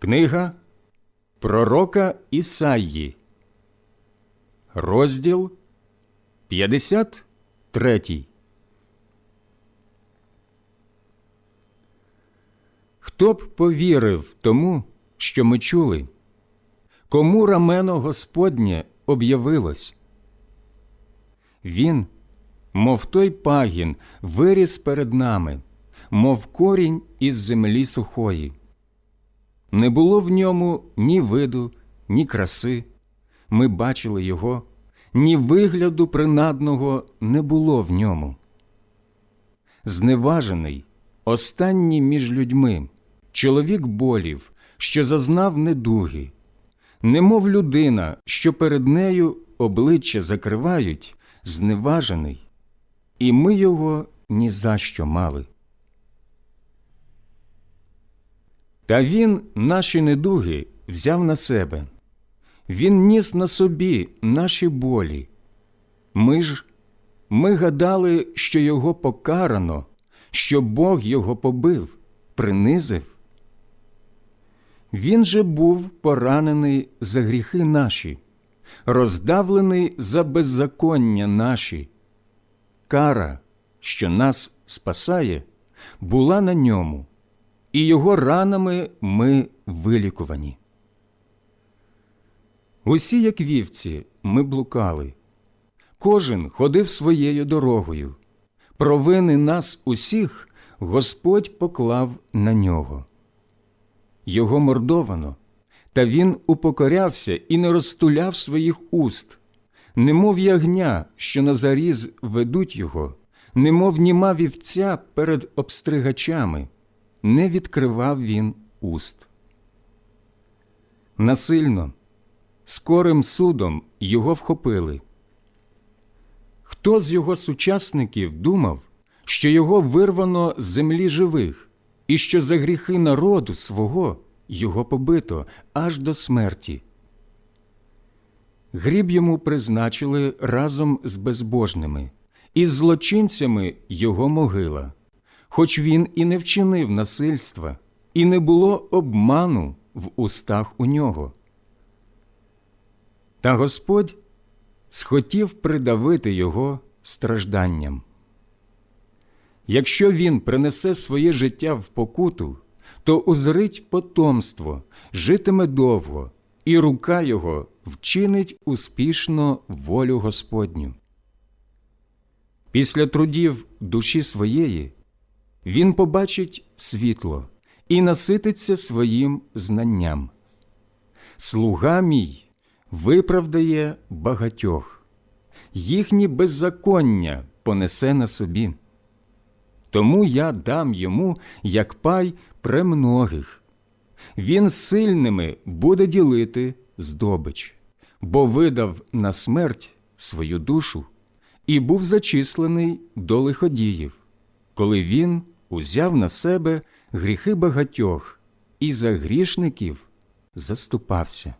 Книга Пророка Ісаї, розділ 53. Хто б повірив тому, що ми чули? Кому рамено Господнє об'явилось? Він, мов той пагін, виріс перед нами, мов корінь із землі сухої. Не було в ньому ні виду, ні краси. Ми бачили його, ні вигляду принадного не було в ньому. Зневажений, останній між людьми, чоловік болів, що зазнав недуги, немов людина, що перед нею обличчя закривають, зневажений, і ми його ні за що мали. Та він наші недуги взяв на себе, він ніс на собі наші болі. Ми ж ми гадали, що його покарано, що Бог його побив, принизив. Він же був поранений за гріхи наші, роздавлений за беззаконня наші. Кара, що нас спасає, була на ньому і його ранами ми вилікувані. Усі, як вівці, ми блукали, кожен ходив своєю дорогою. Провини нас усіх Господь поклав на нього. Його мордовано, та він упокорявся і не розтуляв своїх уст, немов ягня, що на заріз ведуть його, немов німа вівця перед обстригачами не відкривав він уст. Насильно, скорим судом його вхопили. Хто з його сучасників думав, що його вирвано з землі живих, і що за гріхи народу свого його побито аж до смерті? Гріб йому призначили разом з безбожними, і злочинцями його могила хоч він і не вчинив насильства, і не було обману в устах у нього. Та Господь схотів придавити його стражданням. Якщо він принесе своє життя в покуту, то узрить потомство, житиме довго, і рука його вчинить успішно волю Господню. Після трудів душі своєї він побачить світло і насититься своїм знанням. Слуга мій виправдає багатьох, їхні беззаконня понесе на собі. Тому я дам йому, як пай премногих. Він сильними буде ділити здобич, бо видав на смерть свою душу і був зачислений до лиходіїв, коли він узяв на себе гріхи багатьох і за грішників заступався.